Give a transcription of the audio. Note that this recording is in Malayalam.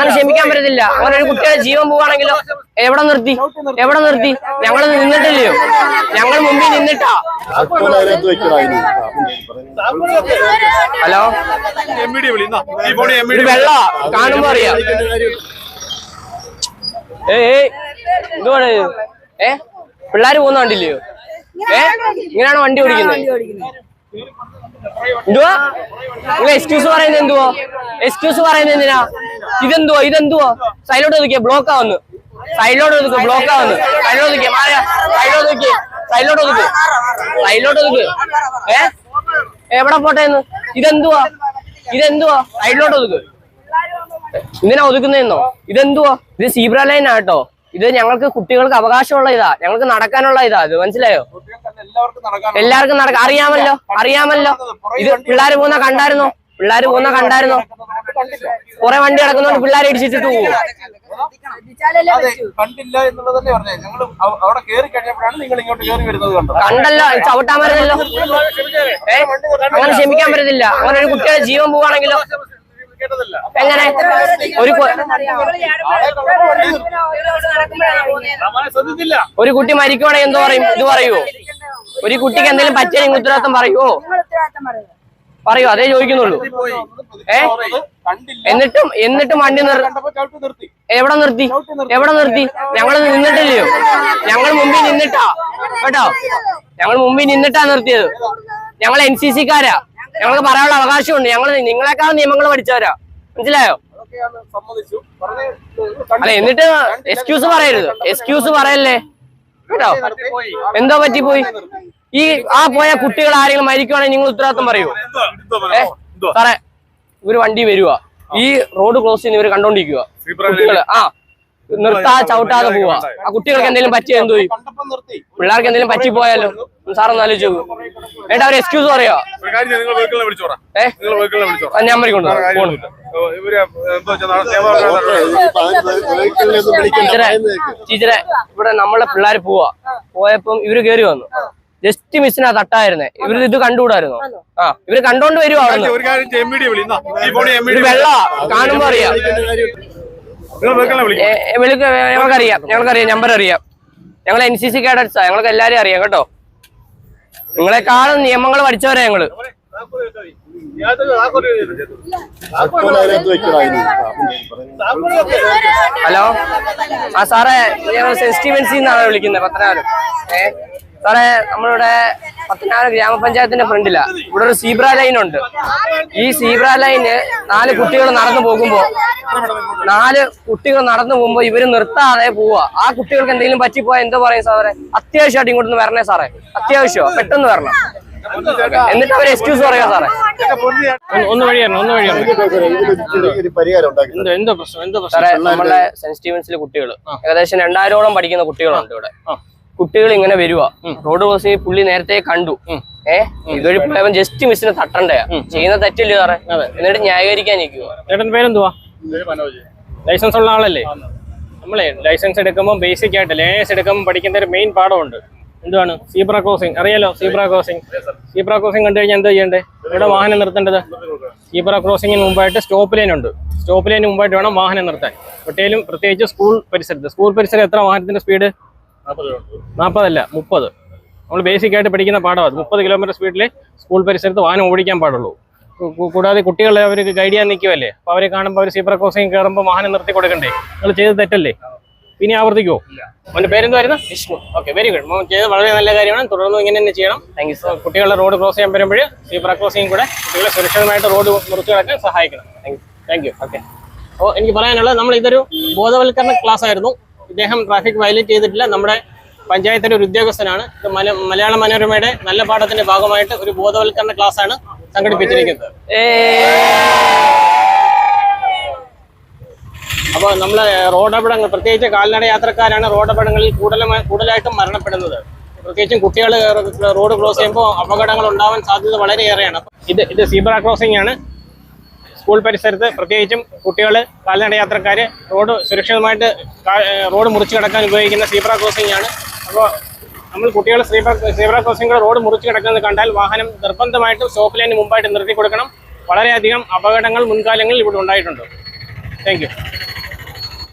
അങ്ങനെ ക്ഷമിക്കാൻ പറ്റത്തില്ല. അങ്ങനെ ഒരു കുട്ടിയുടെ ജീവൻ പോവാണെങ്കിലോ? എവിടെ നിർത്തി? എവിടെ നിർത്തി? ഞങ്ങൾ നിന്നിട്ടില്ലയോ? ഞങ്ങൾ മുമ്പിൽ നിന്നിട്ടാ? ഹലോ? എം വെള്ള. കാണുമ്പോ അറിയാം. ഏ ഏയ്. എന്തുവാണ്? ഏ? പിള്ളേര് പോകുന്ന കണ്ടില്ലയോ? ഏ? ഇങ്ങനെയാണ് വണ്ടി ഓടിക്കുന്നത്? എന്തുവാ? നിങ്ങൾ എക്സ്ക്യൂസ് പറയുന്നത് എന്തുവാ? എക്സ്ക്യൂസ് പറയുന്നത് എന്തിനാ? ഇതെന്തുവാ ഇതെന്തുവാ? സൈഡിലോട്ട് ഒതുക്കിയ ബ്ലോക്ക് ആവുന്നു. സൈഡിലോട്ട് ഒതുക്ക് ബ്ലോക്ക് ആവുന്നു. സൈഡിലോട്ട് ഒതുക്കിയ മാറിയ. സൈഡിലോട്ട് ഒതുക്കി സൈഡിലോട്ട് ഒതുക്ക് സൈഡിലോട്ട് ഒതുക്ക് ഏ? എവിടെ പോട്ടെ ഇതെന്തുവാ? ഇതെന്തുവാ? സൈഡിലോട്ട് ഒതുക്ക് ഇങ്ങനെ ഒതുക്കുന്നതെന്നോ? ഇതെന്തുവാ? ഇത് സീബ്ര ലൈൻ ആട്ടോ ഇത് ഞങ്ങൾക്ക് കുട്ടികൾക്ക് അവകാശമുള്ള ഇതാ. ഞങ്ങൾക്ക് നടക്കാനുള്ള ഇതാ. ഇത് മനസ്സിലായോ? എല്ലാവർക്കും നടക്കാം. അറിയാമല്ലോ. അറിയാമല്ലോ. ഇത് പിള്ളേര് പോകുന്ന കണ്ടായിരുന്നോ? പിള്ളേര് പോകുന്ന കണ്ടായിരുന്നോ? കുറെ വണ്ടി കിടക്കുന്നോണ്ട് പിള്ളേരെ ഇടിച്ചിട്ട് പോകും കണ്ടില്ല എന്നുള്ളതല്ലേ തന്നെ പറഞ്ഞേ ഞങ്ങൾ അവിടെ കയറി കഴിഞ്ഞപ്പോഴാണ് നിങ്ങൾ ഇങ്ങോട്ട് കയറി വരുന്നത് കണ്ടത്. കണ്ടല്ലോ ചവിട്ടാൻ പറ്റുന്നല്ലോ ഏ അങ്ങനെ ക്ഷമിക്കാൻ പറ്റത്തില്ല. അങ്ങനെ ഒരു കുട്ടിയുടെ ജീവൻ പോവാണെങ്കിലോ? കേട്ടതല്ല എങ്ങനെ? ഒരു ഒരു കുട്ടി മരിക്കുവാണെങ്കിൽ എന്തോ പറയും? ഇത് പറയുവോ ഒരു കുട്ടിക്ക് എന്തെങ്കിലും പറ്റിയ ഉത്തരവാദിത്തം പറയുവോ പറയൂ അതേ ചോദിക്കുന്നുള്ളൂ. ഏ? എന്നിട്ടും എന്നിട്ടും വണ്ടി നിർത്തി. എവിടെ നിർത്തി? എവിടെ നിർത്തി? ഞങ്ങൾ നിന്നിട്ടില്ലയോ? ഞങ്ങൾ മുമ്പിൽ നിന്നിട്ടാ. കേട്ടോ? ഞങ്ങൾ മുമ്പിൽ നിന്നിട്ടാ നിർത്തിയത്. ഞങ്ങൾ എൻ സി സിക്കാരാ. ഞങ്ങൾക്ക് പറയാനുള്ള അവകാശമുണ്ട്. ഞങ്ങൾ നിങ്ങളെക്കാൾ നിയമങ്ങൾ പഠിച്ചവരാ. മനസ്സിലായോ? അല്ല എന്നിട്ട് എക്സ്ക്യൂസ് പറയരുത്. എക്സ്ക്യൂസ് പറയല്ലേ? കേട്ടോ? എന്തോ പറ്റിപ്പോയി? ഈ ആ പോയ കുട്ടികൾ ആരെങ്കിലും മരിക്കുവാണെങ്കിൽ നിങ്ങൾ ഉത്തരവാദിത്തം പറയൂ. ഏ? സാറേ ഇവർ വണ്ടി വരുക ഈ റോഡ് ക്ലോസ് ചെയ്യുന്ന ഇവർ കണ്ടോണ്ടിരിക്കുക കുട്ടികൾ ആ. നിർത്താ ചവിട്ടാതെ പോവാ. ആ കുട്ടികൾക്ക് എന്തെങ്കിലും പറ്റി എന്തോ ചെയ്യും? കണ്ടപ്പോ നിർത്തി. പിള്ളേർക്ക് എന്തെങ്കിലും പറ്റി പോയാലോ? സാറൊന്ന് ആലോചിച്ച് നോക്കൂ. ഏട്ടാ അവർ എക്സ്ക്യൂസ് പറയോ? ഞാൻ ടീച്ചറെ. ടീച്ചറെ ഇവിടെ നമ്മളെ പിള്ളേര് പോവാ. പോയപ്പം ഇവർ കേറി വന്നു. ജസ്റ്റ് മിസ്സിനാ തട്ടായിരുന്നെ. ഇവർ ഇത് കണ്ടുകൂടായിരുന്നോ? ആ ഇവർ കണ്ടോണ്ട് വരുവാ വെള്ള കാണുമ്പോ അറിയാം. വിളിക്കും. ഞങ്ങൾക്കറിയാം ഞങ്ങൾക്കറിയാം നമ്പർ അറിയാം. ഞങ്ങൾ എൻ സി സി കേഡറ്റ്സാ ഞങ്ങൾക്ക് എല്ലാരും അറിയാം കേട്ടോ. നിങ്ങളെക്കാളും നിയമങ്ങൾ പഠിച്ചവരാ ഞങ്ങൾ. ഹലോ? ആ സാറേ ഞങ്ങൾ സെൻസ്റ്റീവൻസിന്നാണ് വിളിക്കുന്നത് പത്തനാപുരം. ഏ? സാറേ നമ്മളിവിടെ പത്തനാറ് ഗ്രാമപഞ്ചായത്തിന്റെ ഫ്രണ്ടിലാ. ഇവിടെ ഒരു സീബ്ര ലൈൻ ഉണ്ട്. ഈ സീബ്ര ലൈന് നാല് കുട്ടികൾ നടന്നു പോകുമ്പോ നാല് കുട്ടികൾ നടന്നു പോകുമ്പോ ഇവർ നിർത്താതെ പോവാ. ആ കുട്ടികൾക്ക് എന്തെങ്കിലും പറ്റിപ്പോയാ എന്തോ പറയും സാറേ? അത്യാവശ്യമായിട്ട് ഇങ്ങോട്ടൊന്ന് വരണേ സാറേ. അത്യാവശ്യം? പെട്ടെന്ന് വരണം. എന്നിട്ട് അവർ എക്സ്ക്യൂസ് പറയാ സാറേ. ഒന്ന് വഴിയാണ് ഒന്ന് വഴിയാണ് സാറേ നമ്മുടെ സെന്റ് സ്റ്റീവൻസിലെ കുട്ടികൾ ഏകദേശം രണ്ടായിരോളം പഠിക്കുന്ന കുട്ടികളുണ്ട് ഇവിടെ. കുട്ടികൾ ഇങ്ങനെ വരുക റോഡ് ക്രോസിംഗ് പുള്ളി നേരത്തെ കണ്ടു. ഏ? ഇതൊരു പോയവൻ ജസ്റ്റ് മിസ്സിനെ തട്ടണ്ടയാ ചെയ്യുന്ന തെറ്റില്ല സാറേ? എന്നിട്ട് ന്യായീകരിക്കാൻ നിൽക്കുക ചേട്ടൻ പേരെന്തുവാ? ലൈസൻസ് ഉള്ള ആളല്ലേ? നമ്മളെ ലൈസൻസ് എടുക്കുമ്പോൾ ബേസിക് ആയിട്ട് ലൈസൻസ് എടുക്കുമ്പോൾ പഠിക്കുന്ന ഒരു മെയിൻ പാഠമുണ്ട്. എന്തുവാണ്? സീബ്ര ക്രോസിംഗ് അറിയാലോ? സീബ്ര ക്രോസിംഗ് സീബ്ര ക്രോസിംഗ് കണ്ടു കഴിഞ്ഞാൽ എന്താ ചെയ്യേണ്ടത് ഇവിടെ വാഹനം നിർത്തേണ്ടത്? സീബ്ര ക്രോസിംഗിന് മുമ്പായിട്ട് സ്റ്റോപ്പ് ലൈൻ ഉണ്ട്. സ്റ്റോപ്പ് ലൈനിന് മുമ്പായിട്ട് വേണം വാഹനം നിർത്താൻ. ഒട്ടേലും പ്രത്യേകിച്ച് സ്കൂൾ പരിസരത്ത്. സ്കൂൾ പരിസരം എത്ര വാഹനത്തിന്റെ സ്പീഡ് നാൽപ്പതല്ല മുപ്പത്. നമ്മൾ ബേസിക് ആയിട്ട് പഠിക്കുന്ന പാഠമാണ് മുപ്പത് കിലോമീറ്റർ സ്പീഡിൽ സ്കൂൾ പരിസരത്ത് വാഹനം ഓടിക്കാൻ പാടുള്ളൂ. കൂടാതെ കുട്ടികളെ അവർക്ക് ഗൈഡ് ചെയ്യാൻ നിൽക്കുമല്ലേ അപ്പോൾ അവരെ കാണുമ്പോൾ അവർ സീബ്ര ക്രോസിംഗ് കയറുമ്പോൾ വാഹനം നിർത്തി കൊടുക്കണ്ടേ? നിങ്ങൾ ചെയ്ത് തെറ്റല്ലേ? ഇനി ആവർത്തിക്കുമോ അവന്റെ പേരെന്തായിരുന്നു വിഷ്ണു. ഓക്കെ വെരി ഗുഡ് മോൻ ചെയ്ത് വളരെ നല്ല കാര്യമാണ്. തുടർന്ന് ഇങ്ങനെ തന്നെ ചെയ്യണം. താങ്ക് യു കുട്ടികളെ റോഡ് ക്രോസ് ചെയ്യാൻ വരുമ്പോൾ സീബ്ര ക്രോസിംഗ് കൂടെ കുട്ടികളെ സുരക്ഷിതമായിട്ട് റോഡ് നിർത്തി കിടക്കാൻ സഹായിക്കണം താങ്ക് യു ഓക്കെ അപ്പോൾ എനിക്ക് പറയാനുള്ളത് നമ്മൾ ഇതൊരു ബോധവൽക്കരണ ക്ലാസ് ആയിരുന്നു. ഇദ്ദേഹം ട്രാഫിക് വയലേറ്റ് ചെയ്തിട്ടില്ല. നമ്മുടെ പഞ്ചായത്തിലെ ഒരു ഉദ്യോഗസ്ഥനാണ്. ഇത് മല മലയാള മനോരമയുടെ നല്ല പാഠത്തിന്റെ ഭാഗമായിട്ട് ഒരു ബോധവൽക്കരണ ക്ലാസ് ആണ് സംഘടിപ്പിച്ചിരിക്കുന്നത് അപ്പോൾ നമ്മൾ റോഡപടങ്ങൾ പ്രത്യേകിച്ച് കാൽനട യാത്രക്കാരാണ് റോഡപടങ്ങളിൽ കൂടുതലും കൂടുതലായിട്ടും മരണപ്പെടുന്നത്. പ്രത്യേകിച്ചും കുട്ടികൾ റോഡ് ക്രോസ് ചെയ്യുമ്പോൾ അപകടങ്ങൾ ഉണ്ടാവാൻ സാധ്യത വളരെയേറെയാണ്. ഇത് ഇത് സീബ്ര ക്രോസിംഗ് ആണ്. സ്കൂൾ പരിസരത്ത് പ്രത്യേകിച്ചും കുട്ടികൾ കാൽനട യാത്രക്കാർ റോഡ് സുരക്ഷിതമായിട്ട് റോഡ് മുറിച്ച് കിടക്കാൻ ഉപയോഗിക്കുന്ന സീബ്ര ക്രോസിംഗ് ആണ്. അപ്പോൾ നമ്മൾ കുട്ടികൾ സീബ്ര സീബ്ര ക്രോസിംഗ് റോഡ് മുറിച്ച് കിടക്കുന്നത് കണ്ടാൽ വാഹനം നിർബന്ധമായിട്ടും സ്റ്റോപ്പ് ലൈനിന് മുമ്പായിട്ട് നിർത്തി കൊടുക്കണം വളരെയധികം അപകടങ്ങൾ മുൻകാലങ്ങളിൽ ഇവിടെ ഉണ്ടായിട്ടുണ്ട്. താങ്ക്